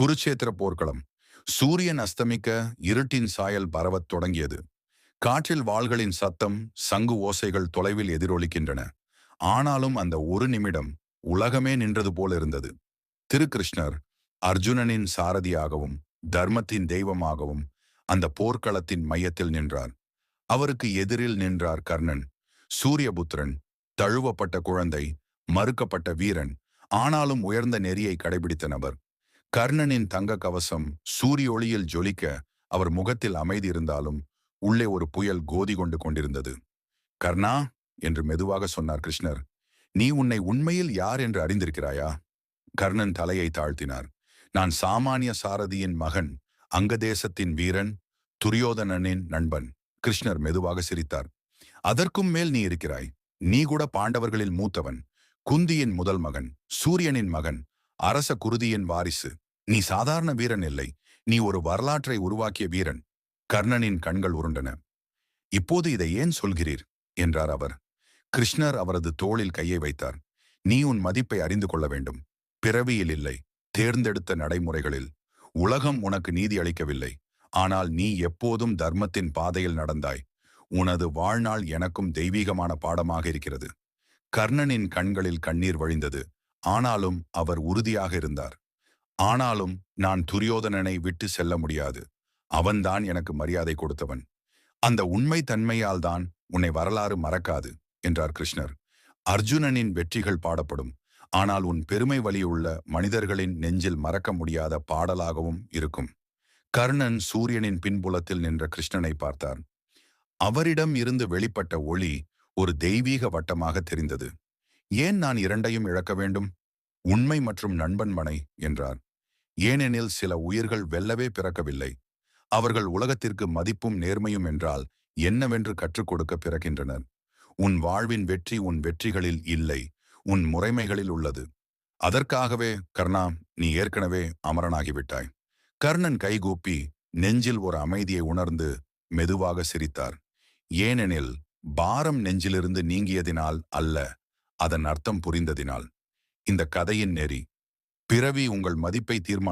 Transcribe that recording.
குருச்சேத்திர போர்க்களம். சூரியன் அஸ்தமிக்க இருட்டின் சாயல் பரவத் தொடங்கியது. காற்றில் வாள்களின் சத்தம் சங்கு ஓசைகள் தொலைவில் எதிரொலிக்கின்றன. ஆனாலும் அந்த ஒரு நிமிடம் உலகமே நின்றது போல இருந்தது. திருகிருஷ்ணர் அர்ஜுனனின் சாரதியாகவும் தர்மத்தின் தெய்வமாகவும் அந்த போர்க்களத்தின் மையத்தில் நின்றார். அவருக்கு எதிரில் நின்றார் கர்ணன். சூரியபுத்திரன் தழுவப்பட்ட குழந்தை மறுக்கப்பட்ட வீரன் ஆனாலும் உயர்ந்த நெறியை கடைபிடித்த நபர். கர்ணனின் தங்க கவசம் சூரிய ஒளியில் ஜொலிக்க அவர் முகத்தில் அமைதி இருந்தாலும் உள்ளே ஒரு புயல் கோதி கொண்டு கொண்டிருந்தது. கர்ணா என்று மெதுவாக சொன்னார் கிருஷ்ணர் நீ உன்னை உண்மையில் யார் என்று அறிந்திருக்கிறாயா? கர்ணன் தலையை தாழ்த்தினார். நான் சாமானிய சாரதியின் மகன் அங்கதேசத்தின் வீரன் துரியோதனனின் நண்பன். கிருஷ்ணர் மெதுவாக சிரித்தார். அதற்கும் மேல் நீ இருக்கிறாய். நீ கூட பாண்டவர்களில் மூத்தவன் குந்தியின் முதல் மகன் சூரியனின் மகன் அரச குருதியின் வாரிசு. நீ சாதாரண வீரன் இல்லை. நீ ஒரு வரலாற்றை உருவாக்கிய வீரன். கர்ணனின் கண்கள் உருண்டன. இப்போது இதை ஏன் சொல்கிறீர்? என்றார் அவர். கிருஷ்ணர் அவரது தோளில் கையை வைத்தார். நீ உன் மதிப்பை அறிந்து கொள்ள வேண்டும். பிறவியில் இல்லை. தேர்ந்தெடுத்த நடைமுறைகளில். உலகம் உனக்கு நீதி அளிக்கவில்லை. ஆனால் நீ எப்போதும் தர்மத்தின் பாதையில் நடந்தாய். உனது வாழ்நாள் எனக்கும் தெய்வீகமான பாடமாக இருக்கிறது. கர்ணனின் கண்களில் கண்ணீர் வழிந்தது. ஆனாலும் அவர் உறுதியாக இருந்தார். ஆனாலும் நான் துரியோதனனை விட்டு செல்ல முடியாது. அவன்தான் எனக்கு மரியாதை கொடுத்தவன். அந்த உண்மை தன்மையால் தான் உன்னை வரலாறு மறக்காது என்றார் கிருஷ்ணர். அர்ஜுனனின் வெற்றிகள் பாடப்படும். ஆனால் உன் பெருமை வழியுள்ள மனிதர்களின் நெஞ்சில் மறக்க முடியாத பாடலாகவும் இருக்கும். கர்ணன் சூரியனின் பின்புலத்தில் நின்ற கிருஷ்ணனை பார்த்தார். அவரிடம் இருந்து வெளிப்பட்ட ஒளி ஒரு தெய்வீக வட்டமாக தெரிந்தது. ஏன் நான் இரண்டையும் இழக்க வேண்டும்? உண்மை மற்றும் நண்பன் மனை என்றார். ஏனெனில் சில உயிர்கள் வெல்லவே பிறக்கவில்லை. அவர்கள் உலகத்திற்கு மதிப்பும் நேர்மையும் என்றால் என்னவென்று கற்றுக் கொடுக்க பிறக்கின்றனர். உன் வாழ்வின் வெற்றி உன் வெற்றிகளில் இல்லை உன் முறைமைகளில் உள்ளது. அதற்காகவே கர்ணா நீ ஏற்கனவே அமரனாகிவிட்டாய். கர்ணன் கைகூப்பி நெஞ்சில் ஒரு அமைதியை உணர்ந்து மெதுவாக சிரித்தார். ஏனெனில் பாரம் நெஞ்சிலிருந்து நீங்கியதினால் அல்ல அதன் அர்த்தம் புரிந்ததினால். இந்த கதையின் நெறி பிறவி உங்கள் மதிப்பை தீர்மானம்